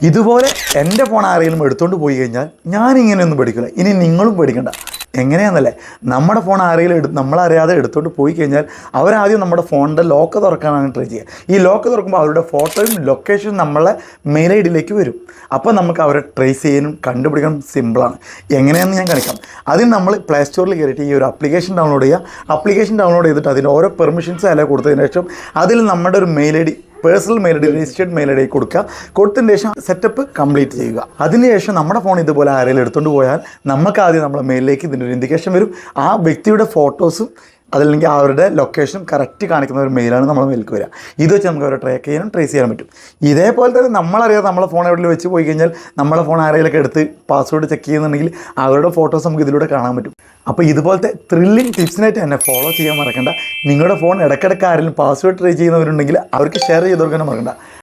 ഇതുപോലെ എന്റെ ഫോൺ ആരെങ്കിലും എടുത്തുകൊണ്ട് പോയി കഴിഞ്ഞാൽ ഞാൻ ഇങ്ങനെയൊന്നും പേടിക്കില്ല ഇനി നിങ്ങളും പഠിക്കണ്ട എങ്ങനെയാണെന്നല്ലേ നമ്മുടെ ഫോൺ ആരെങ്കിലും എടുത്ത് നമ്മളറിയാതെ എടുത്തുകൊണ്ട് പോയി കഴിഞ്ഞാൽ അവരാദ്യം നമ്മുടെ ഫോണിന്റെ ലോക്ക് തുറക്കാനാണ് ട്രൈ ചെയ്യുക ഈ ലോക്ക് തുറക്കുമ്പോൾ അവരുടെ ഫോട്ടോയും ലൊക്കേഷനും നമ്മളെ മെയിൽ ഐ ഡിയിലേക്ക് വരും. അപ്പോൾ നമുക്ക് അവരെ ട്രേസ് ചെയ്യാനും കണ്ടുപിടിക്കാനും സിമ്പിളാണ് എങ്ങനെയാണെന്ന് ഞാൻ കാണിക്കാം. അതിന് നമ്മൾ പ്ലേ സ്റ്റോറിൽ കയറിയിട്ട് ഈ ഒരു അപ്ലിക്കേഷൻ ഡൗൺലോഡ് ചെയ്യുക അപ്ലിക്കേഷൻ ഡൗൺലോഡ് ചെയ്തിട്ട് അതിന്റെ ഓരോ പെർമിഷൻസ് അല്ല കൊടുത്തതിന് ശേഷം അതിൽ നമ്മുടെ ഒരു mail I D personal mail I D registered mail I D കൊടുക്കുക. കൊടുത്തതിന് ശേഷം സെറ്റപ്പ് കംപ്ലീറ്റ് ചെയ്യുക. അതിനുശേഷം നമ്മുടെ ഫോൺ ഇതുപോലെ ആരെങ്കിലും എടുത്തുകൊണ്ട് പോയാൽ നമുക്ക് ആദ്യം നമ്മുടെ മെയിലിലേക്ക് ഇതിന്റെ ഒരു ഇൻഡിക്കേഷൻ വരും. ആ വ്യക്തിയുടെ ഫോട്ടോസും അതല്ലെങ്കിൽ അവരുടെ ലൊക്കേഷൻ കറക്റ്റ് കാണിക്കുന്ന ഒരു മെയിലാണ് നമ്മൾ മെയിലേക്ക് വരിക. ഇത് വെച്ച് നമുക്ക് അവരെ ട്രാക്ക് ചെയ്യാനും ട്രേസ് ചെയ്യാൻ പറ്റും. ഇതേപോലെ തന്നെ നമ്മളറിയാതെ നമ്മളെ ഫോൺ എവിടെ വെച്ച് പോയി കഴിഞ്ഞാൽ നമ്മളെ ഫോൺ ആരെങ്കിലൊക്കെ എടുത്ത് പാസ്വേഡ് ചെക്ക് ചെയ്യുന്നുണ്ടെങ്കിൽ അവരുടെ ഫോട്ടോസ് നമുക്ക് ഇതിലൂടെ കാണാൻ പറ്റും. അപ്പോൾ ഇതുപോലത്തെ ത്രില്ലിംഗ് ടിപ്സിനായിട്ട് എന്നെ ഫോളോ ചെയ്യാൻ മറക്കണ്ട. നിങ്ങളുടെ ഫോൺ ഇടയ്ക്കിടയ്ക്ക് ആരെങ്കിലും പാസ്വേഡ് ട്രൈ ചെയ്യുന്നവരുണ്ടെങ്കിൽ അവർക്ക് ഷെയർ ചെയ്ത് കൊടുക്കാനും മറക്കണ്ട.